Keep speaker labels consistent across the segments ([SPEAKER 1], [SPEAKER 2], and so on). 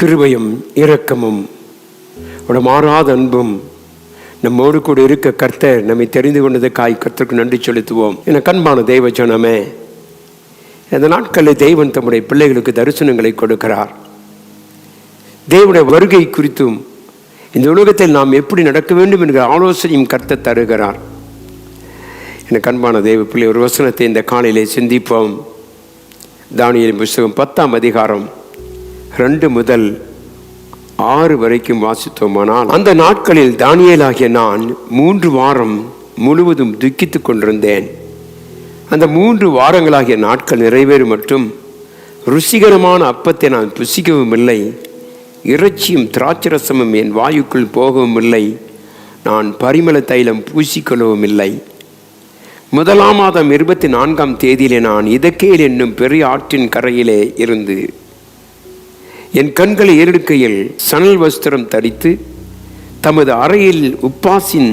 [SPEAKER 1] கிருபையும் இரக்கமும் அவருடைய மாறாத அன்பும் நம்மோடு கூட இருக்க கர்த்தர் நம்மை தெரிந்து கொண்டதுக்காய் கர்த்தருக்கு நன்றி செலுத்துவோம். என கண்பான தெய்வ ஜனமே இந்த நாட்களில் தெய்வன் தம்முடைய பிள்ளைகளுக்கு தரிசனங்களை கொடுக்கிறார். தேவனுடைய வருகை குறித்தும் இந்த உலகத்தில் நாம் எப்படி நடக்க வேண்டும் என்கிற ஆலோசனையும் கர்த்த தருகிறார். என கண்பான தெய்வ பிள்ளை ஒரு வசனத்தை இந்த காலையிலே சிந்திப்போம். தானியலின் புஸ்தகம் பத்தாம் அதிகாரம். ரெண்டு முதல் ஆறு வரைக்கும் வாசித்தோமானால் அந்த நாட்களில் தானியலாகிய நான் மூன்று வாரம் முழுவதும் துக்கித்துக் கொண்டிருந்தேன். அந்த மூன்று வாரங்களாகிய நாட்கள் நிறைவேறும் மற்றும் ருசிகரமான அப்பத்தை நான் புசிக்கவும் இல்லை இறைச்சியும் திராட்சரசமும் என் வாயுக்குள் போகவும் இல்லை நான் பரிமள தைலம் பூசிக்கொள்ளவும் இல்லை. முதலாம் மாதம் இருபத்தி நான்காம் தேதியிலே நான் இதக்கேல் என்னும் பெரிய ஆற்றின் கரையிலே இருந்து என் கண்களை ஏறெடுக்கையில் சணல் வஸ்திரம் தரித்து தமது அறையில் உப்பாசின்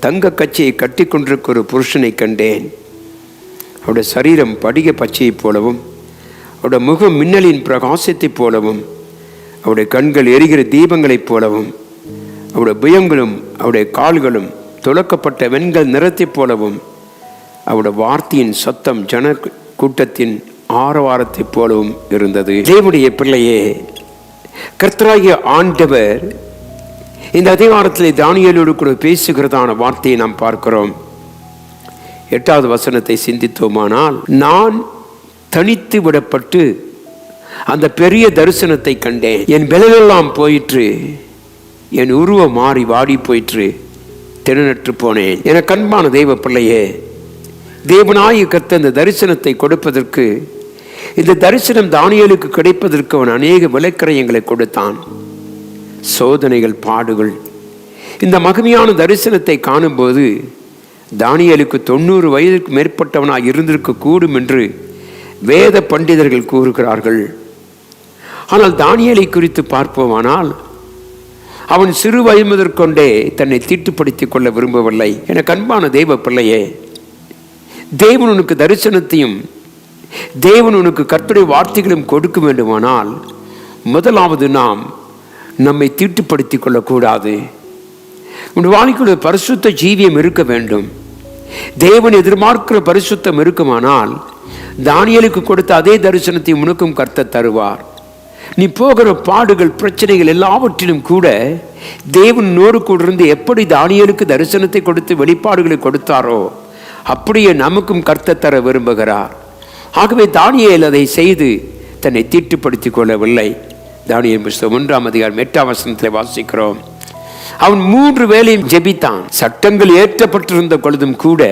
[SPEAKER 1] தங்க கச்சையை கட்டி கொண்டிருக்க ஒரு புருஷனை கண்டேன். அவருடைய சரீரம் படிக பச்சையைப் போலவும் அவருடைய முகம் மின்னலின் பிரகாசத்தைப் போலவும் அவருடைய கண்கள் எரிகிற தீபங்களைப் போலவும் அவருடைய புயங்களும் அவருடைய கால்களும் துளக்கப்பட்ட வெண்கள் நிறத்தைப் போலவும் அவருடைய வார்த்தையின் சத்தம் ஜன கூட்டத்தின் ஆரவாரத்தைப் போலவும் இருந்தது. தேவனுடைய பிள்ளையே கர்த்தராகிய ஆண்டவர் இந்த அதிகாரத்தில் தானியலோடு கூட பேசுகிறதான வார்த்தையை நாம் பார்க்கிறோம். எட்டாவது வசனத்தை சிந்தித்தோமானால் நான் தனித்து விடப்பட்டு அந்த பெரிய தரிசனத்தை கண்டேன். என் பலனெல்லாம் போயிற்று. என் உருவம் மாறி வாடி போயிற்று. திறனற்று போனேன். என கண்பான தெய்வ பிள்ளையே தேவனாய கத்த அந்த தரிசனத்தை கொடுப்பதற்கு இந்த தரிசனம் தானியலுக்கு கிடைப்பதற்கு அவன் அநேக விலைக்கரையங்களை கொடுத்தான். சோதனைகள் பாடுகள். இந்த மகிமையான தரிசனத்தை காணும்போது தானியலுக்கு தொண்ணூறு வயதுக்கு மேற்பட்டவனாக இருந்திருக்க கூடும் என்று வேத பண்டிதர்கள் கூறுகிறார்கள். ஆனால் தானியலை குறித்து பார்ப்போமானால் அவன் சிறு வயது முதற்கொண்டே தன்னை தீட்டுப்படுத்திக் கொள்ள விரும்பவில்லை. என கண்பான தெய்வ பிள்ளையே தேவன் உனக்கு தரிசனத்தையும் தேவன் உனக்கு கற்பனை வார்த்தைகளும் கொடுக்க வேண்டுமானால் முதலாவது நாம் நம்மை தீட்டுப்படுத்திக் கொள்ளக்கூடாது. உன் வாழ்க்கையுடைய பரிசுத்த ஜீவியம் இருக்க வேண்டும். தேவன் எதிர்பார்க்கிற பரிசுத்தம் இருக்குமானால் தானியலுக்கு கொடுத்த அதே தரிசனத்தை உனக்கும் கர்த்த தருவார். நீ போகிற பாடுகள் பிரச்சனைகள் எல்லாவற்றிலும் கூட தேவன் நோடு கூட இருந்து எப்படி தானியலுக்கு தரிசனத்தை கொடுத்து வெளிப்பாடுகளை கொடுத்தாரோ அப்படியே நமக்கும் கர்த்த தர விரும்புகிறார். ஆகவே தானியல் அதை செய்து தன்னை தீட்டுப்படுத்தி கொள்ளவில்லை தானியல் புஸ்தகம் ஒன்றாம் அதிகாரம் எட்டாம் வசனத்தில் வாசிக்கிறோம். அவன் மூன்று வேலையும் ஜெபித்தான். சட்டங்கள் ஏற்றப்பட்டிருந்த பொழுதும் கூட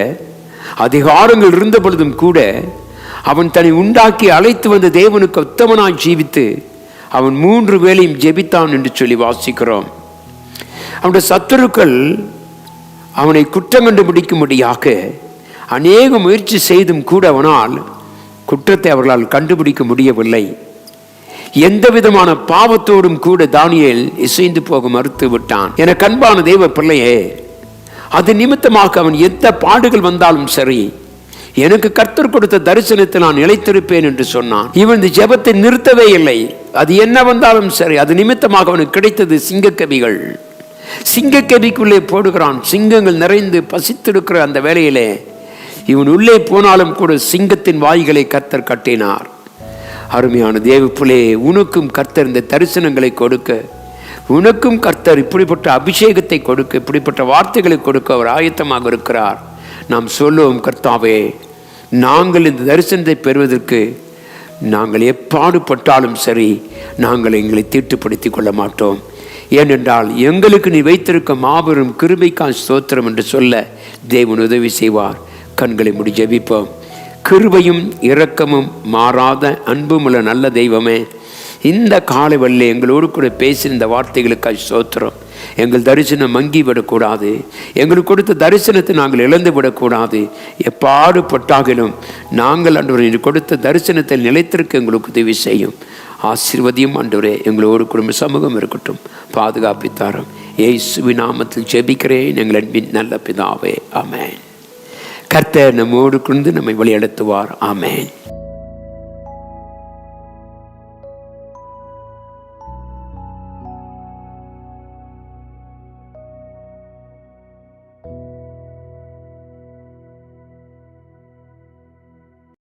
[SPEAKER 1] அதிகாரங்கள் இருந்த பொழுதும் கூட அவன் தன்னை உண்டாக்கி அழைத்து வந்த தேவனுக்கு உத்தமனாய் ஜீவித்து அவன் மூன்று வேலையும் ஜெபித்தான் என்று சொல்லி வாசிக்கிறோம். அவனுடைய சத்துருக்கள் அவனை குற்றம் கண்டுபிடிக்கும்படியாக அநேக முயற்சி செய்தும் கூட அவனால் குற்றத்தை அவர்களால் கண்டுபிடிக்க முடியவில்லை. எந்த விதமான பாவத்தோடும் கூட தானியல் இசைந்து போக மறுத்து விட்டான். என கண்பான தெய்வ பிள்ளையே அது நிமித்தமாக அவன் எந்த பாடுகள் வந்தாலும் சரி எனக்கு கர்த்தர் கொடுத்த தரிசனத்தை நான் நிலைத்திருப்பேன் என்று சொன்னான். இவன் இந்த ஜெபத்தை நிறுத்தவே இல்லை. அது என்ன வந்தாலும் சரி அது நிமித்தமாக அவனுக்கு கிடைத்தது சிங்கக்கவிகள் சிங்கக்கவிக்குள்ளே போடுகிறான். சிங்கங்கள் நிறைந்து பசித்தெடுக்கிற அந்த வேலையிலே இவன் உள்ளே போனாலும் கூட சிங்கத்தின் வாய்களை கர்த்தர் கட்டினார். அருமையான தேவப்புலே உனக்கும் கர்த்தர் இந்த தரிசனங்களை கொடுக்க உனக்கும் கர்த்தர் இப்படிப்பட்ட அபிஷேகத்தை கொடுக்க இப்படிப்பட்ட வார்த்தைகளை கொடுக்க அவர் ஆயத்தமாக இருக்கிறார். நாம் சொல்லுவோம் கர்த்தாவே நாங்கள் இந்த தரிசனத்தை பெறுவதற்கு நாங்கள் எப்பாடுபட்டாலும் சரி நாங்கள் எங்களை தீட்டுப்படுத்திக் கொள்ள மாட்டோம். ஏனென்றால் எங்களுக்கு நீ வைத்திருக்க மாபெரும் கிருபைக்கான் ஸ்தோத்திரம் என்று சொல்ல தேவன் உதவி செய்வார். கண்களை முடி ஜெபிப்போம். கிருபையும் இரக்கமும் மாறாத அன்பும் உள்ள நல்ல தெய்வமே இந்த காலை வல்ல எங்களோடு கூட பேசின இந்த வார்த்தைகளுக்காக சோத்திரம் எங்கள் தரிசனம் மங்கி விடக்கூடாது. எங்களுக்கு கொடுத்த தரிசனத்தை நாங்கள் இழந்து விடக்கூடாது. எப்பாடுபட்டாகிலும் நாங்கள் அன்று கொடுத்த தரிசனத்தில் நிலைத்திருக்க எங்களுக்கு உதவி செய்யும். ஆசீர்வதியும் அன்றுவரே எங்களோடு குடும்ப சமூகம் இருக்கட்டும். பாதுகாப்பித்தாரம் ஏசுவி நாமத்தில் ஜெபிக்கிறேன். எங்கள் அன்பின் நல்ல பிதாவே. அமேன் கர்த்தர் நம்மோடு கொண்டு நம்மை வழிநடத்துவார். ஆமேன்.